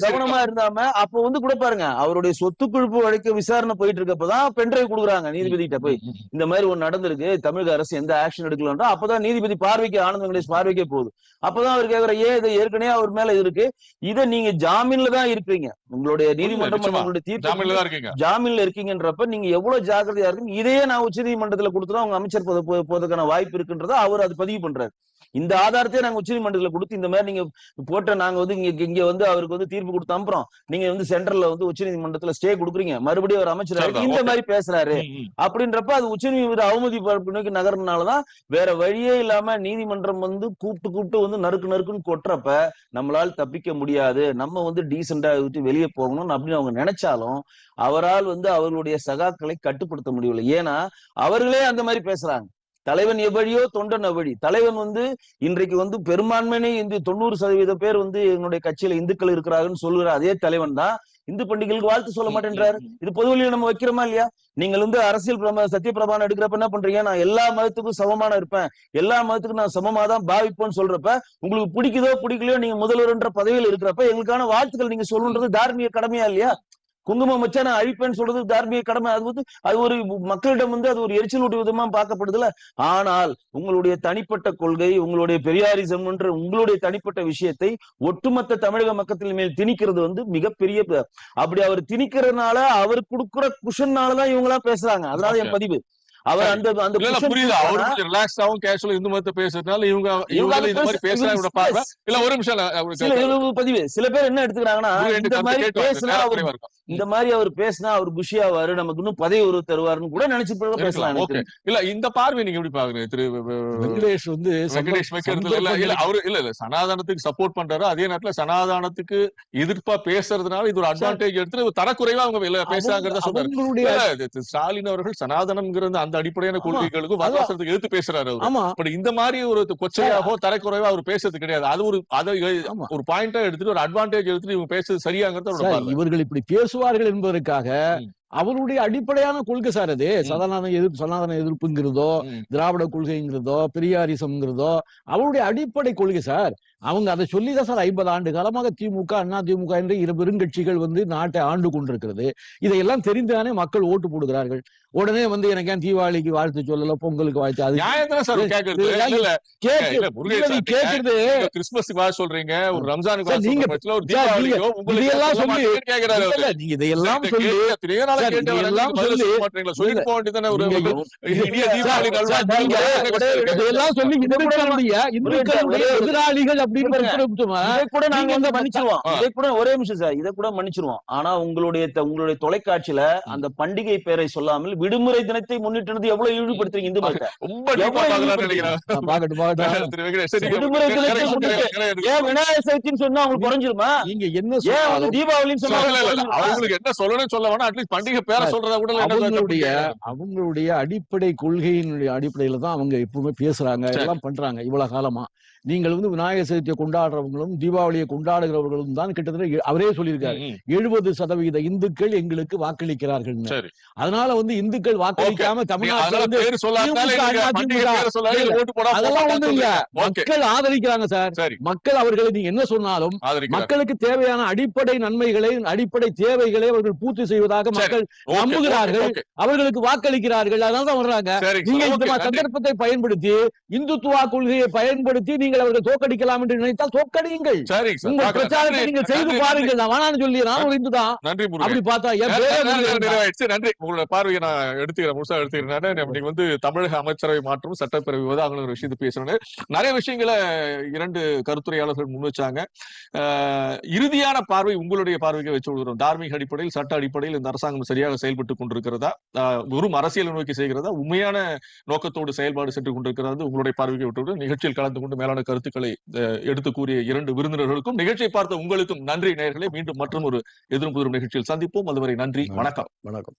கவனமா இருந்தாம அப்ப வந்து கூட பாருங்க அவருடைய சொத்து சொத்துக்குழுப்பு வழக்கு விசாரணை போயிட்டு இருக்கப்பதான் பென்ட்ரைவ் கொடுக்குறாங்க நீதிபதி கிட்ட போய். இந்த மாதிரி ஒண்ணு நடந்திருக்கு. தமிழக அரசு எந்த ஆக்ஷன் எடுக்கலன்றா அப்பதான் நீதிபதி பார்வைக்கு ஆனந்த வெங்கடேஷ் பார்வைக்கே போகுது. அப்பதான் அவர் கேக்குற ஏன் இது ஏற்கனவே அவர் மேல இருக்கு? இதை நீங்க ஜாமீன்ல தான் இருக்கிறீங்க. உங்களுடைய நீதிமன்றம். உங்களுடைய தீர்ப்பு ஜாமீன்ல இருக்கீங்க. இருக்கீங்கன்றப்ப நீங்க எவ்வளவு ஜாக்கிரதையா இருக்கு இதையே நான் உச்ச நீதிமன்றத்துல கொடுத்துரும் அவங்க அமைச்சர் பத- போ- போவதற்கான வாய்ப்பு இருக்குன்றத அவர் அது பதிவு பண்றாரு. இந்த ஆதாரத்தையே நாங்க உச்ச நீதிமன்றத்துல கொடுத்து இந்த மாதிரி நீங்க போட்ட நாங்க வந்து இங்க இங்க வந்து அவருக்கு வந்து தீர்ப்பு கொடுத்து அனுப்புறோம். நீங்க வந்து சென்ட்ரல்ல வந்து உச்ச நீதிமன்றத்துல ஸ்டே கொடுக்குறீங்க. மறுபடியும் அவர் அமைச்சர் இந்த. மாதிரி பேசுறாரு. அப்படின்றப்ப அது உச்ச நீதிபதி அவமதி பரப்பு நோக்கி நகர்னாலதான் வேற வழியே இல்லாம நீதிமன்றம் வந்து கூப்பிட்டு கூப்பிட்டு வந்து நறுக்கு நறுக்குன்னு கொட்டுறப்ப நம்மளால் தப்பிக்க முடியாது. நம்ம வந்து டீசெண்டா விட்டு வெளியே போகணும் அப்படின்னு அவங்க நினைச்சாலும் அவரால் வந்து அவர்களுடைய சகாக்களை கட்டுப்படுத்த முடியவில்லை. ஏன்னா அவர்களே அந்த மாதிரி பேசுறாங்க. தலைவன் எவ்வழியோ தொண்டன் எவ்வழி தலைவன் வந்து இன்றைக்கு வந்து பெரும்பான்மையினே இந்த தொண்ணூறு சதவீத பேர் வந்து என்னுடைய கட்சியில இந்துக்கள் இருக்கிறாங்கன்னு சொல்லுகிற அதே தலைவன் தான். இந்து பண்டிகைகளுக்கு வாழ்த்து சொல்ல மாட்டேன்றாரு. இது பொதுவெளியில நம்ம வைக்கிறோமா இல்லையா? நீங்கள் வந்து அரசியல் பிரம சத்தியபிரமாணம் எடுக்கிறப்ப என்ன பண்றீங்க? நான் எல்லா மதத்துக்கும் சமமான இருப்பேன். எல்லா மதத்துக்கும் நான் சமமா தான் பாவிப்பேன்னு சொல்றப்ப உங்களுக்கு பிடிக்குதோ பிடிக்கலையோ நீங்க முதல்வர்ன்ற பதவியில் இருக்கிறப்ப எங்களுக்கான வாழ்த்துக்கள் நீங்க சொல்லணுன்றது தார்மீக கடமையா இல்லையா? குங்குமம் வச்சா நான் அழிப்பேன்னு சொல்றது தார்மீக கடமை அது வந்து அது ஒரு மக்களிடம் வந்து அது ஒரு எரிச்சல் ஊட்டி விதமா பார்க்கப்படுதுல ஆனால் உங்களுடைய தனிப்பட்ட கொள்கை உங்களுடைய பெரியாரிசம்ன்ற உங்களுடைய தனிப்பட்ட விஷயத்தை ஒட்டுமொத்த தமிழக மக்கத்தின் மேல் திணிக்கிறது வந்து மிகப்பெரிய அப்படி அவர் திணிக்கிறதுனால அவர் கொடுக்குற குஷன்னாலதான் இவங்க எல்லாம் பேசுறாங்க அதனால என். பதிவு அவர் அந்த அந்த புரியுது அவர்? கொஞ்சம் ரிலாக்ஸாவும் கேஷுவல் இந்து மதத்தை பேசுறதுனால இவங்க இவங்க இந்த மாதிரி பேச- பேசுறாங்க yes. இல்ல ஒரு நிமிஷம் பதிவு சில பேர் என்ன எடுத்துக்கிறாங்கன்னா இந்த மாதிரி. பேசினா இந்த மாதிரி அவர் பேசினா அவர் குஷியாவாரு நமக்கு இன்னும் பதவி உறவு தருவாருன்னு கூட நினைச்சு பேசலாம் இல்ல இந்த பார்வை நீங்க எப்படி பாக்குறீங்க திரு வெங்கடேஷ் வந்து வெங்கடேஷ் வைக்கிறது இல்ல இல்ல அவரு இல்ல இல்ல சனாதனத்துக்கு சப்போர்ட் பண்றாரு. அதே நேரத்துல சனாதனத்துக்கு எதிர்ப்பா பேசுறதுனால இது ஒரு அட்வான்டேஜ் எடுத்து தரக்குறைவா அவங்க இல்ல பேசுறாங்கிறத சொல்றாரு. ஸ்டாலின் அவர்கள் சனாதனம்ங்கிற அந்த அடிப்படையான. கொள்கைகளுக்கும். வரலாசத்துக்கு எடுத்து பேசுறாரு அவர். பட் இந்த மாதிரி ஒரு கொச்சையாகவோ தரக்குறைவா அவர் பேசுறது கிடையாது. அது ஒரு அதை. ஒரு பாயிண்டா எடுத்துட்டு ஒரு அட்வான்டேஜ் எடுத்துட்டு இவங்க பேசுறது சரியாங்கிறது. இவர்கள் இப்படி பேசுவார்கள் என்பதற்காக. அவருடைய அடிப்படையான கொள்கை சார் அது சனாதன எதிர்ப்பு சனாதன எதிர்ப்புங்கிறதோ. திராவிட கொள்கைங்கிறதோ பெரியாரிசம்ங்கிறதோ அவருடைய அடிப்படை கொள்கை சார் அவங்க அதை சொல்லிதான் சார் ஐம்பது ஆண்டு காலமாக திமுக அண்ணா திமுக என்ற இரு பெருங்கட்சிகள் வந்து நாட்டை ஆண்டு கொண்டிருக்கிறது. இதையெல்லாம் தெரிந்துதானே மக்கள் ஓட்டு போடுகிறார்கள். உடனே வந்து எனக்கு ஏன் தீபாவளிக்கு வாழ்த்து சொல்லல பொங்கலுக்கு வாழ்த்து அது கேக்குறது? கிறிஸ்துமஸ்க்கு வா சொல்றீங்க? ஒரு ரம்ஜானுக்கு நீங்க- இதையெல்லாம் சொல்ல. சொல்லி- நீங்க. இதெல்லாம் சொல்லி இந்துக்களுடைய எதிராளிகள்? இதை கூட நாங்க வந்து மன்னிச்சிருவோம் ஆ. இதை கூட ஒரே நிமிஷம் சார் இதை கூட மன்னிச்சிருவோம் ஆனா உங்களுடைய உங்களுடைய தொலைக்காட்சியில அந்த பண்டிகை பெயரை சொல்லாமல் விடுமுறை தினத்தை முன்னிட்டு எவ்வளவு இழிவுபடுத்துறீங்க இந்து மதத்தை விடுமுறை தினத்தை. ஏன் விநாயகர் சதுர்த்தின்னு சொன்னா அவங்களுக்கு குறைஞ்சிருமா? நீங்க என்ன ஏன் வந்து தீபாவளின்னு சொன்னா. அவங்களுக்கு என்ன சொல்ல வேணாம். அட்லீஸ்ட் பண்டிகை பேரை சொல்றதா கூட அவங்களுடைய. அவங்களுடைய அடிப்படை கொள்கையினுடைய அடிப்படையில தான் அவங்க எப்பவுமே பேசுறாங்க. எல்லாம் பண்றாங்க இவ்வளவு காலமா. நீங்கள் வந்து விநாயகர் சதுர்த்தியை கொண்டாடுறவங்களும் தீபாவளியை கொண்டாடுகிறவர்களும் தான் கிட்டத்தட்ட அவரே சொல்லியிருக்காரு. எழுபது சதவீத இந்துக்கள் எங்களுக்கு வாக்களிக்கிறார்கள். அதனால வந்து இந்துக்கள் வாக்களிக்காம நீங்க தமிழ்நாட்டில் வந்து நீங்க அதெல்லாம் ஒண்ணும் இல்ல. மக்கள் ஆதரிக்கிறாங்க சார். மக்கள் அவர்களை நீங்க என்ன சொன்னாலும் மக்களுக்கு தேவையான அடிப்படை நன்மைகளை அடிப்படை தேவைகளை அவர்கள் பூர்த்தி செய்வதாக. மக்கள் நம்புகிறார்கள். அவர்களுக்கு வாக்களிக்கிறார்கள். அதனால தான் வர்றாங்க நீங்க. இந்த. சந்தர்ப்பத்தை பயன்படுத்தி இந்துத்துவா கொள்கையை பயன்படுத்தி நீங்கள் அவர்கள் தோக்கடிக்கலாம் என்று நினைத்தால் தோக்கடியுங்கள். சரிங்க சார். உங்க பார்க்கலாம். பிரச்சாரத்தை நீங்கள் செய்து பாருங்கள். நான் வேணாம்னு சொல்லி நான் ஒரு இந்து தான் நன்றி அப்படி பார்த்தா. நன்றி. உங்களோட பார்வையை நான் எடுத்துக்கிறேன். முழுசா எடுத்துக்கிறேன். நீங்க வந்து தமிழக அமைச்சரவை மாற்றம் சட்டப்பேரவை விவதாங்கள் ஒரு விஷயத்தை பேசுறேன் நிறைய விஷயங்களை இரண்டு கருத்துரையாளர்கள் முன் வச்சாங்க. இறுதியான பார்வை உங்களுடைய பார்வைக்கு வச்சு விடுகிறோம் தார்மீக அடிப்படையில் சட்ட அடிப்படையில் இந்த அரசாங்கம் சரியாக செயல்பட்டு கொண்டிருக்கிறதா? வெறும் அரசியல் நோக்கி செய்கிறதா? உண்மையான நோக்கத்தோடு செயல்பாடு சென்று கொண்டிருக்கிறது உங்களுடைய பார்வைக்கு விட்டு நிகழ்ச்சியில் கலந்து கொண்டு மேலான கருத்துக்களை அஹ், எடுத்து கூறிய இரண்டு விருந்தினர்களுக்கும் நிகழ்ச்சியை பார்த்த உங்களுக்கும் நன்றி நேயர்களே. மீண்டும் மற்றும் ஒரு எதிரும் புதிரும் நிகழ்ச்சியில் சந்திப்போம். அதுவரை நன்றி. வணக்கம். வணக்கம்.